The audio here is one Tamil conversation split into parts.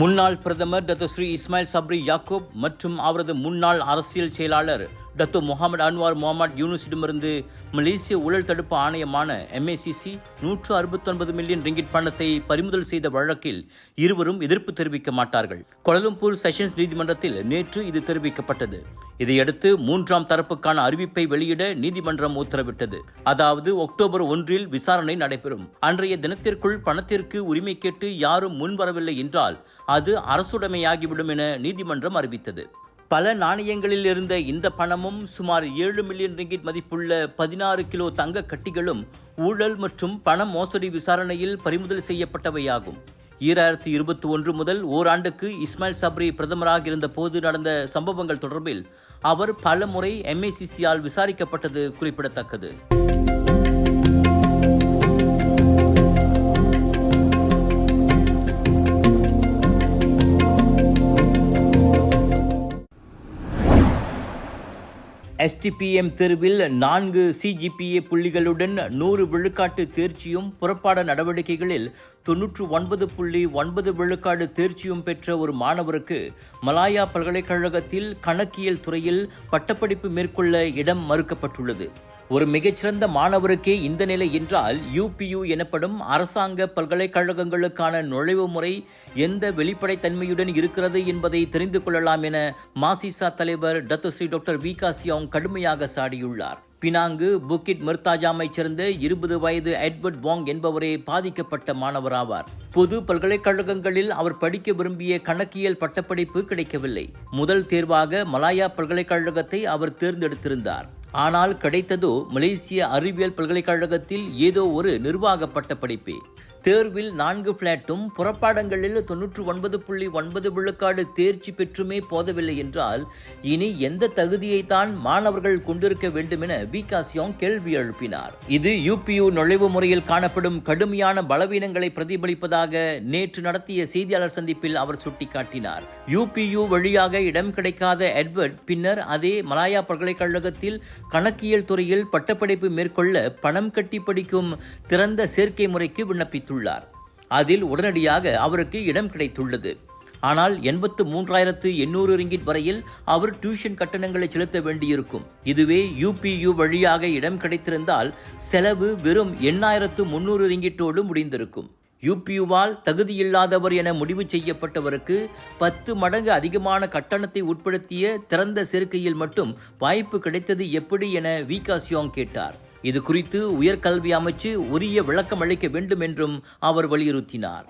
முன்னாள் பிரதமர் doctor Sri Ismail Sabri Yaakob மற்றும் அவரது முன்னாள் அரசியல் செயலாளர் டாக்டர் முகமது அன்வார் முகமது யூனிஸிடமிருந்து மலேசிய ஊழல் தடுப்பு ஆணையமான எம்ஏசிசி நூற்று அறுபத்தொன்பது மில்லியன் ரிங்கிட் பணத்தை பறிமுதல் செய்த வழக்கில் இருவரும் எதிர்ப்பு தெரிவிக்க மாட்டார்கள். கோலலம்பூர் செஷன்ஸ் நீதிமன்றத்தில் நேற்று இது தெரிவிக்கப்பட்டது. இதையடுத்து மூன்றாம் தரப்புக்கான அறிவிப்பை வெளியிட நீதிமன்றம் உத்தரவிட்டது. அதாவது அக்டோபர் ஒன்றில் விசாரணை நடைபெறும். அன்றைய தினத்திற்குள் பணத்திற்கு உரிமை கேட்டு யாரும் முன்வரவில்லை என்றால் அது அரசுடைமையாகிவிடும் என நீதிமன்றம் அறிவித்தது. பல நாணயங்களில் இருந்த இந்த பணமும் சுமார் ஏழு மில்லியன் ரிங்கிட் மதிப்புள்ள பதினாறு கிலோ தங்க கட்டிகளும் ஊழல் மற்றும் பண மோசடி விசாரணையில் பறிமுதல் செய்யப்பட்டவையாகும். ஈராயிரத்தி இருபத்தி ஒன்று முதல் ஓராண்டுக்கு இஸ்மாயில் சப்ரி பிரதமராக இருந்த போது நடந்த சம்பவங்கள் தொடர்பில் அவர் பல முறை எம்ஏசிசியால் விசாரிக்கப்பட்டது குறிப்பிடத்தக்கது. எஸ்டிபிஎம் தேர்வில் நான்கு சிஜிபிஏ புள்ளிகளுடன் நூறு விழுக்காட்டு தேர்ச்சியும் புறப்பாட நடவடிக்கைகளில் தொன்னூற்று ஒன்பது புள்ளி ஒன்பது விழுக்காடு தேர்ச்சியும் பெற்ற ஒரு மாணவருக்கு மலாயா பல்கலைக்கழகத்தில் கணக்கியல் துறையில் பட்டப்படிப்பு மேற்கொள்ள இடம் மறுக்கப்பட்டுள்ளது. ஒரு மிகச்சிறந்த மாணவருக்கே இந்த நிலை என்றால் யூபியு எனப்படும் அரசாங்க பல்கலைக்கழகங்களுக்கான நுழைவு முறை எந்த வெளிப்படைத்தன்மையுடன் இருக்கிறது என்பதை தெரிந்து கொள்ளலாம் என மாசிசா தலைவர் டத்துஸ்ரீ டாக்டர் வி காசியோங் கடுமையாக சாடியுள்ளார். பினாங்கு புக்கிட் மிர்தாஜாமைச் சேர்ந்த இருபது வயது எட்வர்ட் வாங் என்பவரே பாதிக்கப்பட்ட மாணவராவார். பொது பல்கலைக்கழகங்களில் அவர் படிக்க விரும்பிய கணக்கியல் பட்டப்படிப்பு கிடைக்கவில்லை. முதல் தேர்வாக மலாயா பல்கலைக்கழகத்தை அவர் தேர்ந்தெடுத்திருந்தார். ஆனால் கிடைத்ததோ மலேசிய அறிவியல் பல்கலைக்கழகத்தில் ஏதோ ஒரு நிர்வாக பட்டப்படிப்பே தேர்வில் நான்கு பிளாட்டும் புறப்பாடங்களில் தொன்னூற்று ஒன்பது புள்ளி ஒன்பது விழுக்காடு தேர்ச்சி பெற்றுமே போதவில்லை என்றால் இனி எந்த தகுதியைத்தான் மாணவர்கள் கொண்டிருக்க வேண்டும் என வி காசியோங் கேள்வி எழுப்பினார். இது யூபியு நுழைவு முறையில் காணப்படும் கடுமையான பலவீனங்களை பிரதிபலிப்பதாக நேற்று நடத்திய செய்தியாளர் சந்திப்பில் அவர் சுட்டிக்காட்டினார். யூபியு வழியாக இடம் கிடைக்காத எட்வர்ட் பின்னர் அதே மலாயா பல்கலைக்கழகத்தில் கணக்கியல் துறையில் பட்டப்படிப்பு மேற்கொள்ள பணம் கட்டி படிக்கும் திறந்த சேர்க்கை முறைக்கு விண்ணப்பித்தார். தெரிவித்துள்ளார் அதில் உடனடியாக அவருக்கு இடம் கிடைத்துள்ளது. ஆனால் எண்பத்து மூன்றாயிரத்து எண்ணூறு ரிங்கிட் வரையில் அவர் டியூஷன் கட்டணங்களை செலுத்த வேண்டியிருக்கும். இதுவே யூபியு வழியாக இடம் கிடைத்திருந்தால் செலவு வெறும் எண்ணாயிரத்து முன்னூறு ரிங்கிட்டோடு முடிந்திருக்கும். யூபியுவால் தகுதியில்லாதவர் என முடிவு செய்யப்பட்டவருக்கு பத்து மடங்கு அதிகமான கட்டணத்தை உட்படுத்திய திறந்த சேர்க்கையில் மட்டும் வாய்ப்பு கிடைத்தது எப்படி என வி காசியோங் கேட்டார். இது குறித்து உயர்கல்வி அமைச்சு உரிய விளக்கம் அளிக்க வேண்டும் என்றும் அவர் வலியுறுத்தினார்.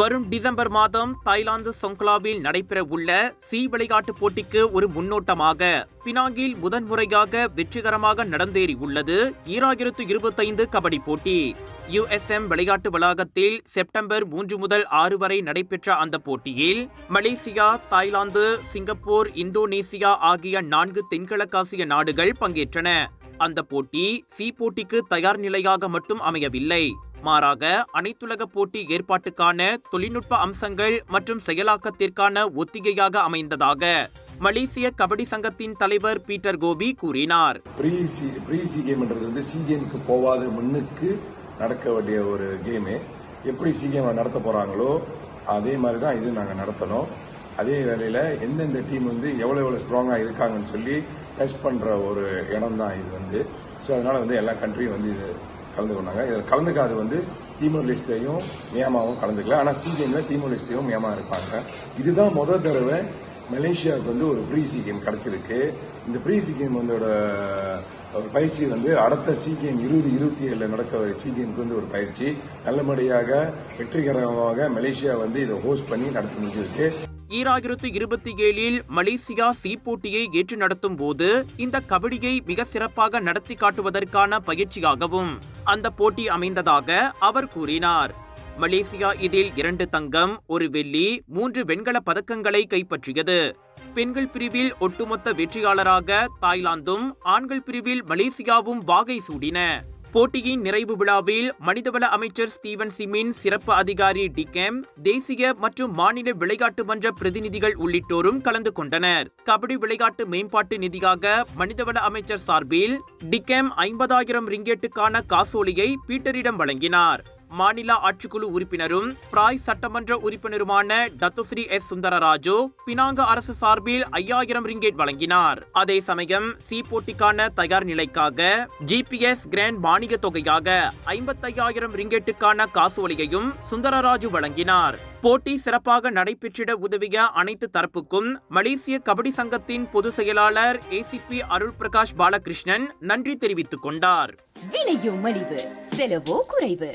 வரும் டிசம்பர் மாதம் தாய்லாந்து சொங்க்லாவில் நடைபெற உள்ள சி விளையாட்டு போட்டிக்கு ஒரு முன்னோட்டமாக பினாங்கில் முதன்முறையாக வெற்றிகரமாக நடந்தேறி உள்ளது ஈராயிரத்து இருபத்தைந்து கபடி போட்டி. யுஎஸ்எம் விளையாட்டு வளாகத்தில் செப்டம்பர் மூன்று முதல் ஆறு வரை நடைபெற்ற அந்த போட்டியில் மலேசியா தாய்லாந்து சிங்கப்பூர் இந்தோனேசியா ஆகிய நான்கு தென்கிழக்காசிய நாடுகள் பங்கேற்றன. அந்த போட்டி சி போட்டிக்கு தயார் நிலையாக மட்டும் அமையவில்லை. மாறாக அனைத்துலக போட்டி ஏற்பாட்டுக்கான தொழில்நுட்ப அம்சங்கள் மற்றும் செயலாக்கத்திற்கான ஒத்திகையாக அமைந்ததாக மலேசிய கபடி சங்கத்தின் தலைவர் பீட்டர் கோபி கூறினார். ப்ரீ சி ப்ரீ சி கேம்ன்றது வந்து சி கேமுக்கு முன்னுக்கு நடக்க வேண்டிய ஒரு கேமு எப்படி சி நடத்த போகிறாங்களோ அதே மாதிரி தான் இது நாங்கள் நடத்தணும். அதே வேளையில் எந்தெந்த டீம் வந்து எவ்வளோ எவ்வளோ ஸ்ட்ராங்காக இருக்காங்கன்னு சொல்லி டெஸ்ட் பண்ணுற ஒரு இடம் தான் இது வந்து. ஸோ அதனால் வந்து எல்லா கண்ட்ரியும் வந்து இது கலந்து கொண்டாங்க. இதில் கலந்துக்காது வந்து தீமூர் லிஸ்டையும் மியாமாவும் கலந்துக்கல. ஆனால் சி தீமூர் லிஸ்ட்டையும் லிஸ்டையும் மியாமா இருப்பாங்க. இதுதான் முதல் தடவை மலேசியாவுக்கு வந்து ஒரு ப்ரீ சி கிடச்சிருக்கு. இந்த ப்ரீ சி வந்தோட ஒரு பயிற்சி வந்து அடுத்த சி கேம் இருபது இருபத்தி ஏழில் நடக்கிற சி கேமுக்கு வந்து ஒரு பயிற்சி. நல்லபடியாக வெற்றிகரமாக மலேசியா வந்து இதை ஹோஸ்ட் பண்ணி நடத்தி முடிஞ்சிருக்கு. ஈராயிரத்து இருபத்தி ஏழில் மலேசியா சி போட்டியை ஏற்று நடத்தும் போது இந்த கபடியை மிக சிறப்பாக நடத்தி காட்டுவதற்கான பயிற்சியாகவும் அந்த போட்டி அமைந்ததாக அவர் கூறினார். மலேசியா இதில் இரண்டு தங்கம் ஒரு வெள்ளி மூன்று வெண்கல பதக்கங்களை கைப்பற்றியது. பெண்கள் பிரிவில் ஒட்டுமொத்த வெற்றியாளராக தாய்லாந்தும் ஆண்கள் பிரிவில் மலேசியாவும் வாகை சூடின. போட்டியின் நிறைவு விழாவில் மனிதவள அமைச்சர் ஸ்டீவன் சிமின் சிறப்பு அதிகாரி டிகேம் தேசிய மற்றும் மாநில விளையாட்டு மன்ற பிரதிநிதிகள் உள்ளிட்டோரும் கலந்து கொண்டனர். கபடி விளையாட்டு மேம்பாட்டு நிதியாக மனிதவள அமைச்சர் சார்பில் டிகேம் ஐம்பதாயிரம் ரிங்கெட்டுக்கான காசோலியை பீட்டரிடம் வழங்கினார். மாநில ஆட்சிக்குழு உறுப்பினரும் பிராய் சட்டமன்ற உறுப்பினருமான டத்துஸ்ரீ எஸ் சுந்தரராஜு பினாங்க அரசு சார்பில் ஐயாயிரம் ரிங்கேட் வழங்கினார். அதே சமயம் சி போட்டிக்கான தயார் நிலைக்காக ஜிபிஎஸ் கிராண்ட் மானிய தொகையாக ஐம்பத்தையாயிரம் ரிங்கேட்டுக்கான காசுவலியையும் சுந்தரராஜு வழங்கினார். போட்டி சிறப்பாக நடைபெற்றிட உதவிய அனைத்து தரப்புக்கும் மலேசிய கபடி சங்கத்தின் பொதுச் செயலாளர் ஏசிபி அருள் பிரகாஷ் பாலகிருஷ்ணன் நன்றி தெரிவித்துக் கொண்டார். விலையோ மலிவு செலவோ குறைவு.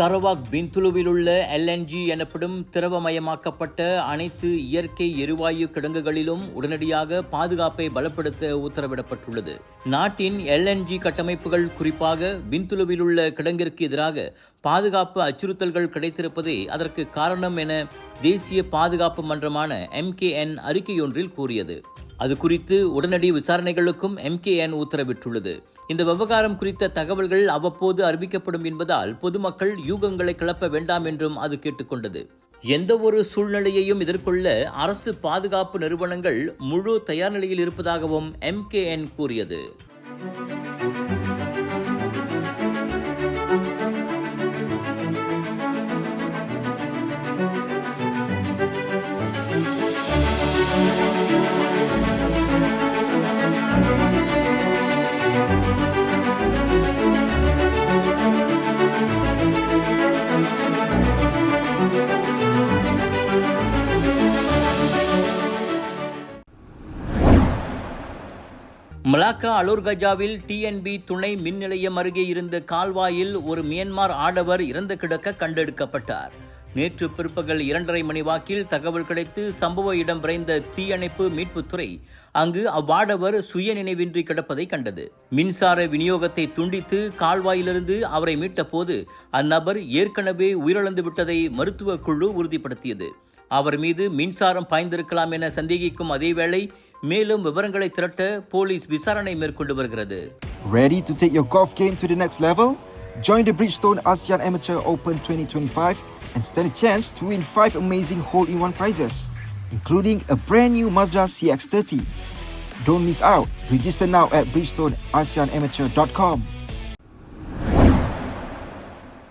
சரவாக் பிந்துலுவில் உள்ள எல்என்ஜி எனப்படும் திரவமயமாக்கப்பட்ட அனைத்து இயற்கை எரிவாயு கிடங்குகளிலும் உடனடியாக பாதுகாப்பை பலப்படுத்த உத்தரவிடப்பட்டுள்ளது. நாட்டின் எல்என்ஜி கட்டமைப்புகள் குறிப்பாக பிந்துலுவில் உள்ள கிடங்கிற்கு எதிராக பாதுகாப்பு அச்சுறுத்தல்கள் கிடைத்திருப்பதே அதற்கு காரணம் என தேசிய பாதுகாப்பு மன்றமான எம்கேஎன் அறிக்கையொன்றில் கூறியது. அது குறித்து உடனடி விசாரணைகளுக்கும் எம்கேஎன் உத்தரவிட்டுள்ளது. இந்த விவகாரம் குறித்த தகவல்கள் அவ்வப்போது அறிவிக்கப்படும் என்பதால் பொதுமக்கள் யூகங்களை கிளப்ப வேண்டாம் என்றும் அது கேட்டுக்கொண்டது. எந்த ஒரு சூழ்நிலையையும் எதிர்கொள்ள அரசு பாதுகாப்பு நிறுவனங்கள் முழு தயார் நிலையில் இருப்பதாகவும் எம்கேஎன் கூறியது. மலாக்கா அலோர்கஜாவில் டிஎன்பி துணை மின் நிலையம் அருகே இருந்த கால்வாயில் ஒரு மியன்மார் ஆடவர் இறந்து கிடக்க கண்டெடுக்கப்பட்டார். நேற்று பிற்பகல் இரண்டரை மணி வாக்கில் தகவல் கிடைத்து சம்பவ இடம் விரைந்த தீயணைப்பு மீட்புத்துறை அங்கு அவ்வாடவர் சுய நினைவின்றி கிடப்பதை கண்டது. மின்சார விநியோகத்தை துண்டித்து கால்வாயிலிருந்து அவரை மீட்டபோது அந்நபர் ஏற்கனவே உயிரிழந்து விட்டதை மருத்துவ குழு உறுதிப்படுத்தியது. அவர் மீது மின்சாரம் பாய்ந்திருக்கலாம் என சந்தேகிக்கும் அதேவேளை மேலும் விவரங்களை திரட்ட போலீஸ் விசாரணை மேற்கொண்டு வருகிறது Ready to take your golf game to the next level? Join the Bridgestone ASEAN Amateur Open 2025 and stand a chance to win 5 amazing hole-in-one prizes, including a brand new Mazda CX-30. Don't miss out. Register now at bridgestoneasianamateur.com.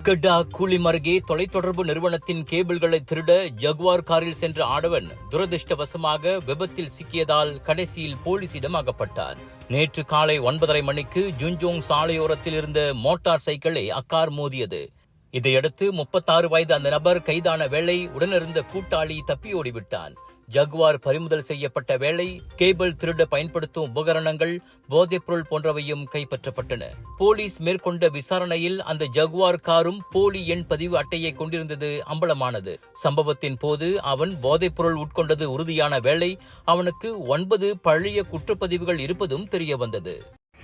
கெட்டா Kulim அருகே தொலைத்தொடர்பு நிறுவனத்தின் கேபிள்களை திருட ஜகுவார் காரில் சென்ற ஆடவன் துரதிருஷ்டவசமாக விபத்தில் சிக்கியதால் கடைசியில் போலீசிடம் அகப்பட்டார் நேற்று காலை ஒன்பதரை மணிக்கு ஜுன்ஜோங் சாலையோரத்தில் இருந்த மோட்டார் சைக்கிளை அக்கார் மோதியது. இதையடுத்து முப்பத்தாறு வயது அந்த நபர் கைதான வேளை உடனிருந்த கூட்டாளி தப்பியோடிவிட்டான். ஜகுவார் பறிமுதல் செய்யப்பட்ட வேளை கேபிள் திருட பயன்படுத்தும் உபகரணங்கள் போதைப்பொருள் போன்றவையும் கைப்பற்றப்பட்டன. போலீஸ் மேற்கொண்ட விசாரணையில் அந்த ஜகுவார் காரும் போலி எண் பதிவு அட்டையை கொண்டிருந்தது அம்பலமானது. சம்பவத்தின் போது அவன் போதைப்பொருள் உட்கொண்டது உறுதியான வேளை அவனுக்கு ஒன்பது பழைய குற்றப்பதிவுகள் இருப்பதும் தெரியவந்தது.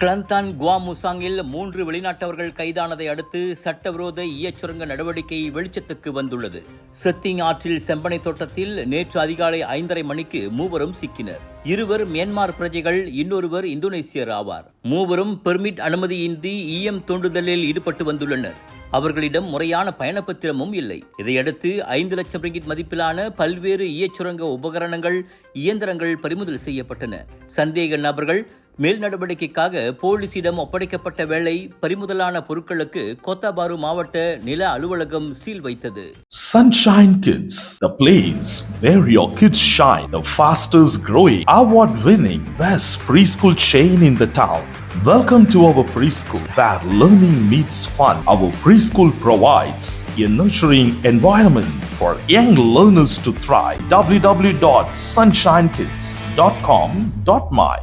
கிளந்தான் குவாமுசாங்கில் மூன்று வெளிநாட்டவர்கள் கைதானதை அடுத்து சட்டவிரோத ஈயச்சுரங்க நடவடிக்கை வெளிச்சத்துக்கு வந்துள்ளது. செத்திங் ஆற்றில் செம்பனை தோட்டத்தில் நேற்று அதிகாலை ஐந்தரை மணிக்கு மூவரும் சிக்கினர். இருவர் மியான்மர் பிரஜைகள் இன்னொருவர் இந்தோனேசியர் ஆவார். மூவரும் பெர்மிட் அனுமதியின்றி ஈயம் தோண்டுதலில் ஈடுபட்டு வந்துள்ளனர். அவர்களிடம் முறையான பயணப்பத்திரமும் இல்லை. இதையடுத்து ஐந்து லட்சம் ரிங்கிட் மதிப்பிலான பல்வேறு ஈயச்சுரங்க உபகரணங்கள் இயந்திரங்கள் பறிமுதல் செய்யப்பட்டன. சந்தேக நபர்கள் மேல் நடவடிக்கைக்காக போலீசிடம் ஒப்படைக்கப்பட்ட வேளை பறிமுதலான பொருட்களுக்கு கோத்தாபாரு மாவட்ட நில அலுவலகம் சீல் வைத்தது Sunshine Kids, the place where your kids shine, the fastest growing, award winning, best preschool chain in the town. Welcome to our preschool where learning meets fun. Our preschool provides a nurturing environment for young learners to thrive. www.sunshinekids.com.my